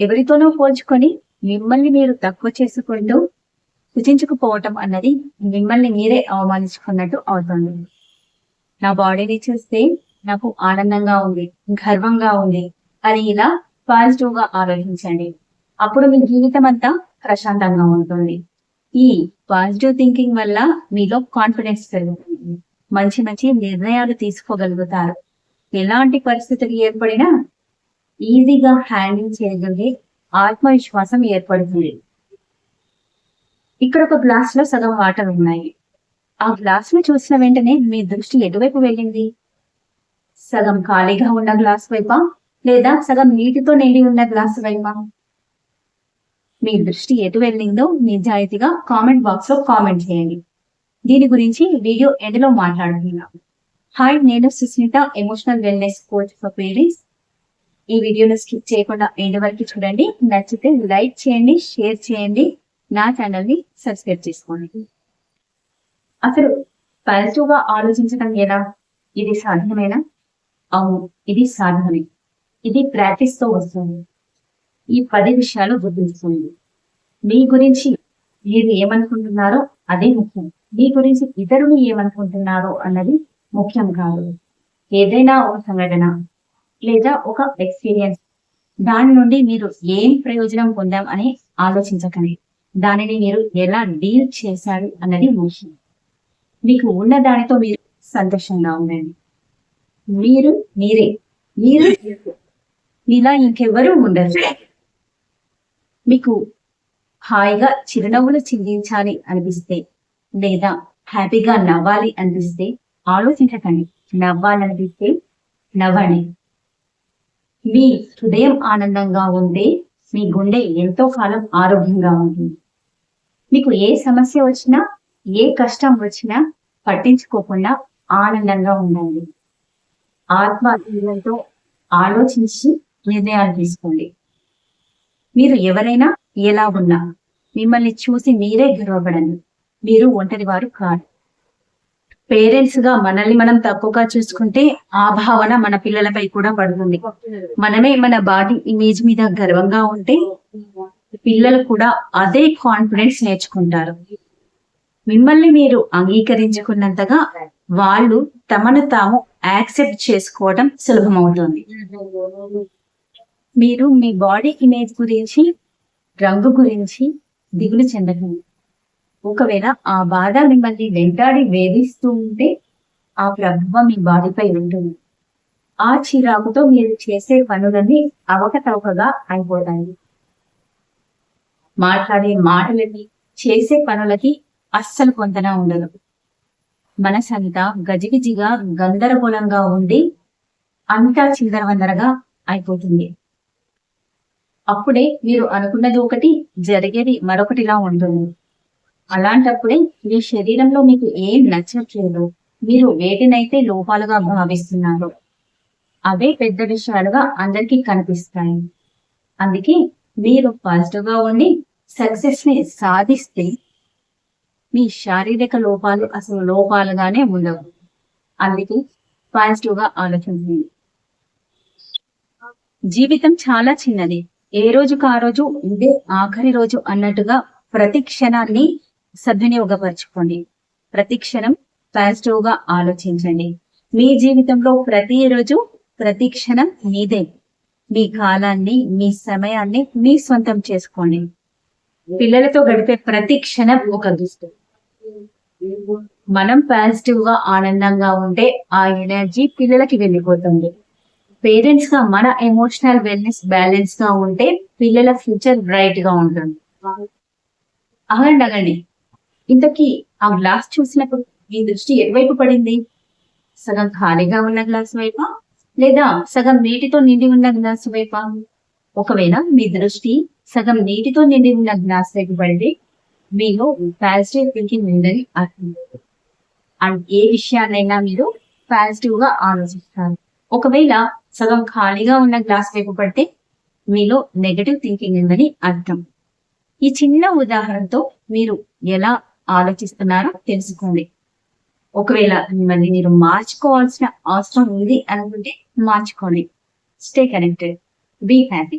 ఎవరితోనో పోల్చుకొని మిమ్మల్ని మీరు తక్కువ చేసుకుంటూ కుచించుకుపోవటం అన్నది మిమ్మల్ని మీరే అవమానించుకున్నట్టు అవుతుంది. నా బాడీని చూస్తే నాకు ఆనందంగా ఉంది గర్వంగా ఉంది అని ఇలా పాజిటివ్గా ఆలోచించండి. అప్పుడు మీ జీవితం అంతా ప్రశాంతంగా ఉంటుంది. ఈ పాజిటివ్ థింకింగ్ వల్ల మీలో కాన్ఫిడెన్స్ పెరుగుతుంది. మంచి మంచి నిర్ణయాలు తీసుకోగలుగుతారు. ఎలాంటి పరిస్థితులు ఏర్పడినా ఈజీగా హ్యాండిల్ చేయగలిగే ఆత్మవిశ్వాసం ఏర్పడుతుంది. ఇక్కడ ఒక గ్లాస్లో సగం వాటర్ ఉన్నాయి. ఆ గ్లాస్ను చూసిన వెంటనే మీ దృష్టి ఎటువైపు వెళ్ళింది? సగం ఖాళీగా ఉన్న గ్లాస్ వైపా? లేదా సగం నీటితో నిండి ఉన్న గ్లాస్ వైపా? మీ దృష్టి ఎటు వెళ్ళిందో నిజాయితీగా కామెంట్ బాక్స్లో కామెంట్ చేయండి. దీని గురించి వీడియో ఎండ్లో మాట్లాడుతున్నాం హాయ్ నేను Susmita emotional wellness coach for parents. ఈ వీడియోను స్కిప్ చేయకుండా ఎండ్ వరకు చూడండి. నచ్చితే లైక్ చేయండి షేర్ చేయండి. నా ఛానల్ని సబ్స్క్రైబ్ చేసుకోండి. అసలు పాజిటివ్గా ఆలోచించడం ఎలా? ఇది సాధ్యమేనా? అవును ఇది సాధ్యమే. ఇది ప్రాక్టీస్తో వస్తుంది. ఈ పది విషయాలు గుర్తుంచుకోండి. మీ గురించి మీరు ఏమనుకుంటున్నారో అదే ముఖ్యం. మీ గురించి ఇతరులు ఏమనుకుంటున్నారో అన్నది ముఖ్యం కాదు. ఏదైనా ఒక సంఘటన లేదా ఒక ఎక్స్పీరియన్స్ దాని నుండి మీరు ఏం ప్రయోజనం పొందాం అని ఆలోచించకండి. దానిని మీరు ఎలా డీల్ చేశారు అన్నది ముఖ్యం మీకు ఉన్న దానితో మీరు సంతోషంగా ఉండండి. మీరు మీరే. మీరు ఇలా ఇంకెవరూ ఉండరు. మీకు హాయిగా చిరునవ్వులు చిందించాలి అనిపిస్తే లేదా హ్యాపీగా నవ్వాలి అనిపిస్తే ఆలోచించకండి. నవ్వాలనిపిస్తే నవ్వండి. మీ హృదయం ఆనందంగా ఉంటే మీ గుండె ఎంతో కాలం ఆరోగ్యంగా ఉంటుంది. మీకు ఏ సమస్య వచ్చినా ఏ కష్టం వచ్చినా పట్టించుకోకుండా ఆనందంగా ఉండండి. ఆత్మీయంతో ఆలోచించి నిర్ణయాలు తీసుకోండి. మీరు ఎవరైనా ఎలా ఉన్నా మిమ్మల్ని చూసి మీరే గర్వపడండి. మీరు ఒంటరి వారు కాదు. పేరెంట్స్గా మనల్ని మనం తక్కువగా చూసుకుంటే ఆ భావన మన పిల్లలపై కూడా పడుతుంది. మనమే మన బాడీ ఇమేజ్ మీద గర్వంగా ఉంటే పిల్లలు కూడా అదే కాన్ఫిడెన్స్ నేర్చుకుంటారు. మిమ్మల్ని మీరు అంగీకరించుకున్నంతగా వాళ్ళు తమను తాము యాక్సెప్ట్ చేసుకోవడం సులభమవుతుంది. మీరు మీ బాడీ ఇమేజ్ గురించి రంగు గురించి దిగులు చెందకండి. ఒకవేళ ఆ బాధ మిమ్మల్ని వెంటాడి వేధిస్తూ ఉంటే ఆ ప్రభావం మీ బాడీపై ఉంటుంది. ఆ చిరాకుతో మీరు చేసే పనులన్నీ అవకతవకగా అయిపోతాయి. మాట్లాడే మాటలకి చేసే పనులకి అస్సలు పొందన ఉండదు. మనసంతా గజిగిజిగా గందరగోళంగా ఉండి అంతా చిందరవందరగా అయిపోతుంది. అప్పుడే మీరు అనుకున్నది ఒకటి జరిగేది మరొకటిలా ఉంటుంది. అలాంటప్పుడే మీ శరీరంలో మీకు ఏం నచ్చట్లేదు. మీరు వేటినైతే లోపాలుగా భావిస్తున్నారు అవే పెద్ద విషయాలుగా అందరికీ కనిపిస్తాయి. అందుకే మీరు పాజిటివ్గా ఉండి సక్సెస్ని సాధిస్తే మీ శారీరక లోపాలు అసలు లోపాలుగానే ఉండవు. అందుకే పాజిటివ్గా ఆలోచించండి. జీవితం చాలా చిన్నది. ఏ రోజుకు ఆ రోజు ఇదే ఆఖరి రోజు అన్నట్టుగా ప్రతి క్షణాన్ని సద్వినియోగపరచుకోండి. ప్రతి క్షణం పాజిటివ్గా ఆలోచించండి. మీ జీవితంలో ప్రతి రోజు ప్రతి క్షణం మీదే. మీ కాలాన్ని మీ సమయాన్ని మీ సొంతం చేసుకోండి. పిల్లలతో గడిపే ప్రతి క్షణం ఒక దుస్తు మనం పాజిటివ్గా ఆనందంగా ఉంటే ఆ ఎనర్జీ పిల్లలకి వెళ్ళిపోతుంది. పేరెంట్స్గా మన ఎమోషనల్ వెల్నెస్ బ్యాలెన్స్గా ఉంటే పిల్లల ఫ్యూచర్ బ్రైట్గా ఉంటుంది. అగండి అగండి ఇంతకీ ఆ గ్లాస్ చూసినప్పుడు మీ దృష్టి ఎటువైపు పడింది? సగం ఖాళీగా ఉన్న గ్లాస్ వైపా? లేదా సగం నీటితో నిండి ఉన్న గ్లాస్ వైపా? ఒకవేళ మీ దృష్టి సగం నీటితో నిండి ఉన్న గ్లాస్ వైపు పడితే మీలో పాజిటివ్ థింకింగ్ ఉందని అర్థం. అండ్ ఏ విషయాన్నైనా మీరు పాజిటివ్గా ఆలోచిస్తారు. ఒకవేళ సగం ఖాళీగా ఉన్న గ్లాస్ వైపు పడితే మీలో నెగటివ్ థింకింగ్ ఉందని అర్థం. ఈ చిన్న ఉదాహరణతో మీరు ఎలా ఆలోచిస్తున్నారో తెలుసుకోండి. ఒకవేళ మిమ్మల్ని మీరు మార్చుకోవాల్సిన అవసరం ఉంది అనుకుంటే మార్చుకోండి. Stay connected be happy